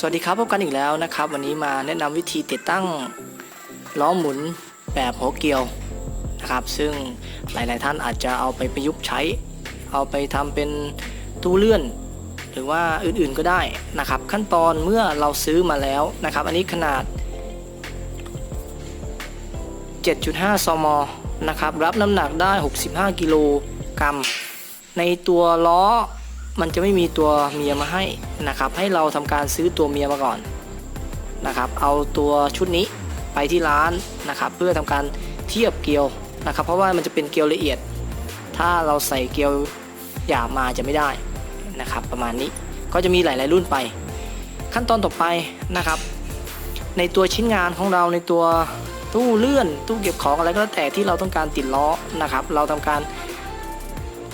สวัสดีครับพบกันอีกแล้วนะครับ วันนี้มาแนะนำวิธีติดตั้งล้อหมุนแบบหัวเกลียวนะครับ ซึ่งหลาย ๆ ท่านอาจจะเอาไปประยุกต์ใช้ เอาไปทำเป็นตู้เลื่อน หรือว่าอื่น ๆ ก็ได้นะครับ ขั้นตอนเมื่อเราซื้อมาแล้วนะครับ อันนี้ขนาด 7.5 ซมนะครับ รับน้ำหนักได้ 65 กิโลกรัมในตัวล้อ มันจะไม่มีตัวเมียมาให้นะครับ ให้เราทำการซื้อตัวเมียมาก่อนนะครับ เอาตัวชุดนี้ไปที่ร้านนะครับ เพื่อทำการเทียบเกลียวนะครับ เพราะว่ามันจะเป็นเกลียวละเอียด ถ้าเราใส่เกลียวหยาบมาจะไม่ได้นะครับ ประมาณนี้ก็จะมีหลาย ๆ รุ่นไป ขั้นตอนต่อไปนะครับ ในตัวชิ้นงานของเราในตัวตู้เลื่อนตู้เก็บของอะไรก็แล้วแต่ที่เราต้องการติดล้อนะครับ เราทำการ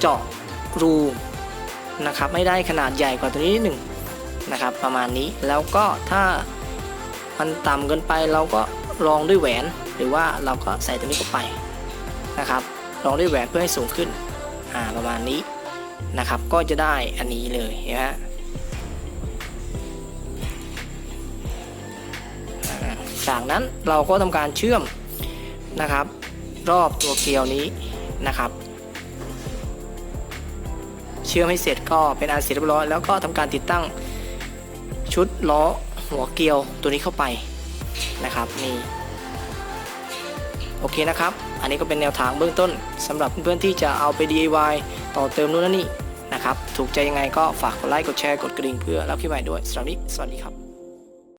เจาะรู นะครับไม่ได้ขนาดใหญ่กว่าตัวนี้หนึ่งนะครับประมาณนี้แล้วก็ถ้ามันต่ำเกินไปเราก็รองด้วยแหวน หรือว่าเราก็ใส่ตัวนี้เข้าไปนะครับรองด้วยแหวนเพื่อให้สูงขึ้นอ่าประมาณนี้นะครับก็จะได้อันนี้เลยเห็นไหมฮะจากนั้นเราก็ทำการเชื่อมนะครับ รอบตัวเกลียวนี้นะครับ เชื่อมให้เสร็จก็เป็นอันเสร็จเรียบร้อยแล้วก็ทำการติดตั้งชุดล้อหัวเกลียวตัวนี้เข้าไปนะครับนี่โอเคนะครับ อันนี้ก็เป็นแนวทางเบื้องต้นสำหรับเพื่อนๆที่จะเอาไป DIY ต่อเติมนู่นนั่นนี่นะครับ ถูกใจยังไงก็ฝากกดไลค์กดแชร์กดกระดิ่งเพื่อรับคลิปใหม่ด้วยสำหรับวันนี้สวัสดีครับ